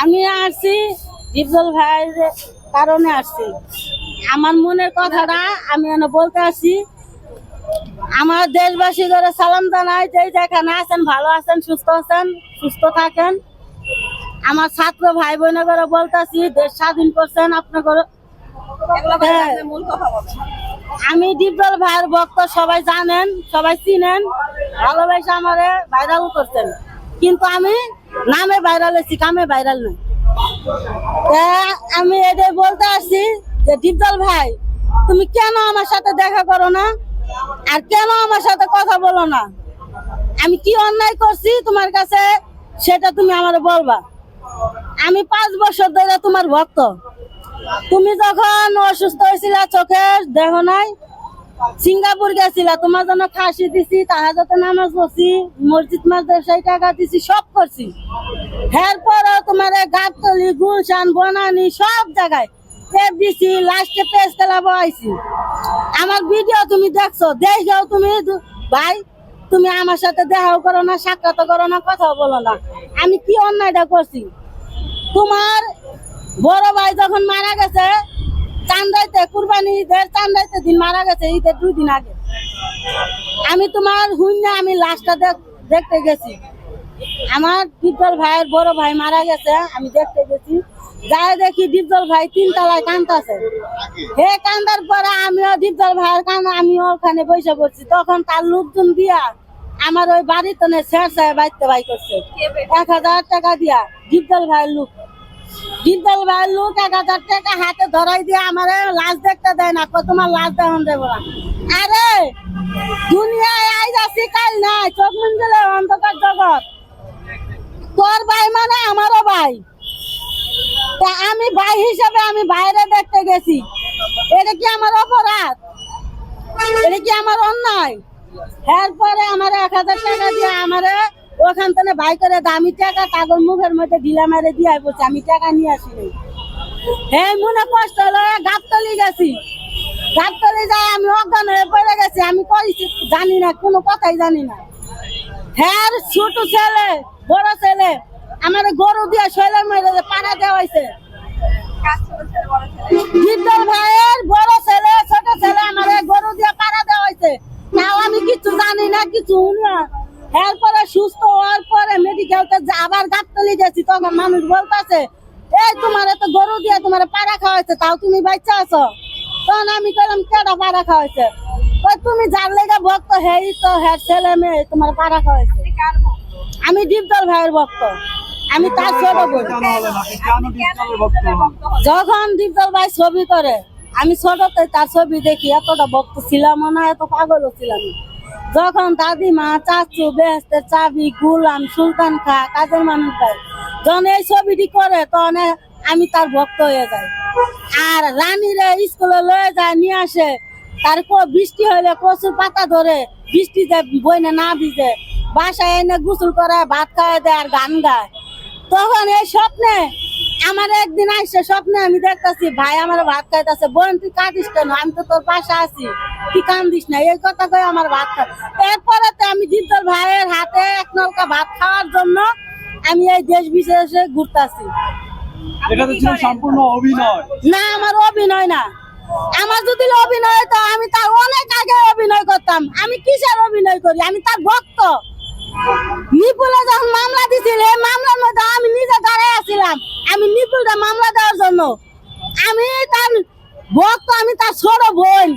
আমি আসছি ডিপজল ভাইয়ের কারণে আসছি। আমার মনের কথাটা আমি এনে বলতে আসছি। আমার দেশবাসী করে সালাম জানাই যে যেখানে আছেন ভালো আছেন সুস্থ আছেন সুস্থ থাকেন। আমার ছাত্র ভাই বোনের করে বলতেছি দেশ স্বাধীন করছেন আপনার হ্যাঁ। আমি ডিপজল ভাইয়ের ভক্ত সবাই জানেন সবাই চিনেন। ভালোবাসা আমারে ভাইরাল করছেন। কিন্তু আমি নামে ভাইরাল হয়েছি, কামে ভাইরাল নই। আমি এটাই বলতে আসছি যে, ডিপজল ভাই, তুমি কেন আমার সাথে দেখা করো না? আর কেন আমার সাথে কথা বলো না? আমি কি অন্যায় করছি তোমার কাছে? সেটা তুমি আমার বলবা। আমি পাঁচ বছর ধরে তোমার ভক্ত। তুমি যখন অসুস্থ হয়েছিল, চোখের দেহ নাই সিঙ্গাপুর গেছিলা, তোমার জন্য খাসি দিছি তাহাজতে নামাজ পড়ছি, মসজিদ মাদ্রাসায় টাকা দিছি, সব করছি। এরপরও তোমার গাবতলি, গুলশান, বনানি, সব জায়গায় আমার ভিডিও তুমি দেখছ, দেখেও তুমি ভাই, তুমি আমার সাথে দেখাও করো না, সাক্ষাৎ করো না, কথাও বলো না। আমি কি অন্যায়টা করছি? তোমার বড় ভাই যখন মারা গেছে চান্দাইতে কুরবানি ঈদের চান্দাইতে দিন মারা গেছে, ঈদের দুই দিন আগে। আমি তোমার শূন্য আমি লাশটা দেখ- দেখতে গেছি। আমার ডিপজল ভাইয়ের বড় ভাই মারা গেছে, আমি দেখতে গেছি। যাই দেখি ডিপজল ভাই তিন তলায় কান্দাছে হে কান্দার পরে আমিও ডিপজল ভাইয়ের কান আমিও ওখানে বসে পড়ছি। তখন তার লোকজন দিয়া আমার ওই বাড়িতে সাহেব বাইতে বাই করছে। এক হাজার টাকা দিয়া ডিপজল ভাইয়ের লোক। ভাইয়ের লোক এক হাজার টাকা হাতে ধরাই দিয়ে আমার লাশ দেখতে দেয় না তোমার লাশ দেবো আরে, দুনিয়ায় কাল নাই, চোখ অন্ধকার জগৎ। তোর ভাই মানে আমারও ভাই। তা আমি ভাই হিসাবে আমি বাইরে দেখতে গেছি। এটা কি আমার অপরাধ? এটা কি আমার অন্যায়? এরপরে আমার এক হাজার টাকা দিয়ে আমারে ওখান থেকে ভাই করে দামি টাকা কাগজ মুখের মধ্যে ঢিলা মারে দিয়ে বলছে আমি টাকা নিয়ে আসিনি হ্যাঁ মনে কষ্ট হলো গাবতলি গেছি। গাবতলি যাই আমি অজ্ঞান হয়ে পড়ে গেছি, আমি করেছি জানি না, কোনো কথাই জানি না। হ্যাঁ ছোট ছেলে, বড় ছেলে, আমার গরু দিয়ে শৈলের মধ্যে পাড়া দেওয়া হয়েছে ভাইয়ের বড় ছেলে, ছোট ছেলে, আমার গরু দিয়ে পাড়া দেওয়া হয়েছে তাও আমি কিছু জানি না, কিছু শুনি না এরপরে সুস্থ হওয়ার পরে মেডিকেলতে আবার গাবতলি গেছি তখন মানুষ বলতেছে এই তোমার তো গরু দিয়ে তোমার পাড়া খাওয়াইছে তাও তুমি বাচ্চা আছো? তখন আমি কইলাম কেডা পাড়া খাওয়াইছে? কই তুমি যার লেগে ভক্ত হেই তো হ্যাঁ ছেলে মেয়ে তোমার পাড়া খাওয়াইছে। আমি দীপদল ভাইয়ের ভক্ত। আমি তার ছোট বোন। হন যখন দীপদল ভাই ছবি করে আমি ছোটতে তার ছবি দেখি এতটা ভক্ত ছিলাম না এত পাগলও ছিলাম না। যখন দাদিমা চাচু বেহেস্তের চাবি, গুলাম, সুলতান খা, কাজের মানুষ ভাই, যখন এই ছবিটি করে, তখন আমি তার ভক্ত হয়ে যাই। আর রানীরে স্কুলে লয়ে যায়, নিয়ে আসে। তার বৃষ্টি হইলে কচুর পাতা ধরে বৃষ্টিতে বইনে না ভিজে, বাসায় এনে গোসল করে ভাত খাওয়াই দেয় আর গান গায়। তখন এই স্বপ্নে আমার একদিন আসছে স্বপ্নে আমি দেখতেছি ভাই আমার ভাত খাইতেছে। বোন তুই কাঁদিস কেন? আমি তো তোর পাশে আছি। তুই কান্দিস না। এই কথা কয়ে আমার ভাত খা এরপরে তো আমি দীপদর ভাইয়ের হাতে এক নলকা ভাত খাওয়ার জন্য আমি এই দেশ বিশেষে ঘুরতেছি। এটা তো ছিল সম্পূর্ণ অভিনয়। না আমার অভিনয় না। আমার যদি অভিনয় হতো আমি তার অনেক আগে অভিনয় করতাম। আমি কিসের অভিনয় করি? আমি তার ভক্ত। নিপুলে যখন মামলা দিছিল এই মামলার মধ্যে আমি নিজে দাঁড়ায় আছিলাম। আমি নিপুলটা মামলা দেওয়ার জন্য। আমি তার ভক্ত আমি তার ছোট বোন।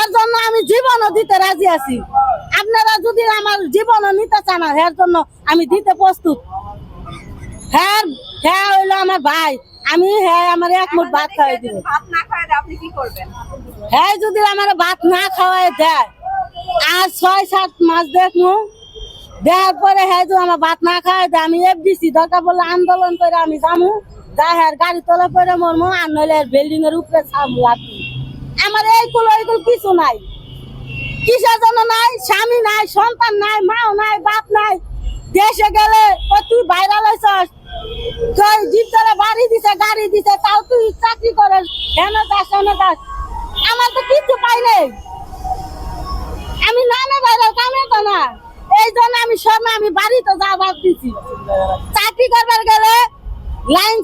এর জন্য আমি জীবনও দিতে রাজি আছি। আপনারা যদি আমার জীবনও নিতে চান এর জন্য আমি দিতে প্রস্তুত। হ্যাঁ হ্যাঁ হইল আমার ভাই। আমি হ্যাঁ আমার এক মুঠ ভাত খাওয়াই দিব। হ্যাঁ যদি আমার ভাত না খাওয়াই দেয় আর ছয় সাত মাস দেখব দেওয়ার পরে হ্যাঁ আমার ভাত না দেয় আমি এফডিসি দরকার বললে, আন্দোলন করে আমি যামু। যা হ্যাঁ গাড়ি তলে পরে মরমো, আর নইলে বিল্ডিং এর উপরে ছাড়বো লাগবে আমার এইগুলো এইগুলো কিছু নাই। কিসের জন্য নাই? স্বামী নাই, সন্তান নাই, মাও নাই, বাপ নাই। দেশে গেলে তুই ভাইরাল হয়েছস তুই জিপতলা বাড়ি দিছে, গাড়ি দিছে, তাও তুই চাকরি করিস হেন যাস হেন যাস? আমার তো কিছু পাই নাই। আমি নামে ভাইরাল কামে তো না। এই জন্য আমি সব আমি বাড়িতে যা বাদ দিছি। চাকরি করবার গেলে লাইন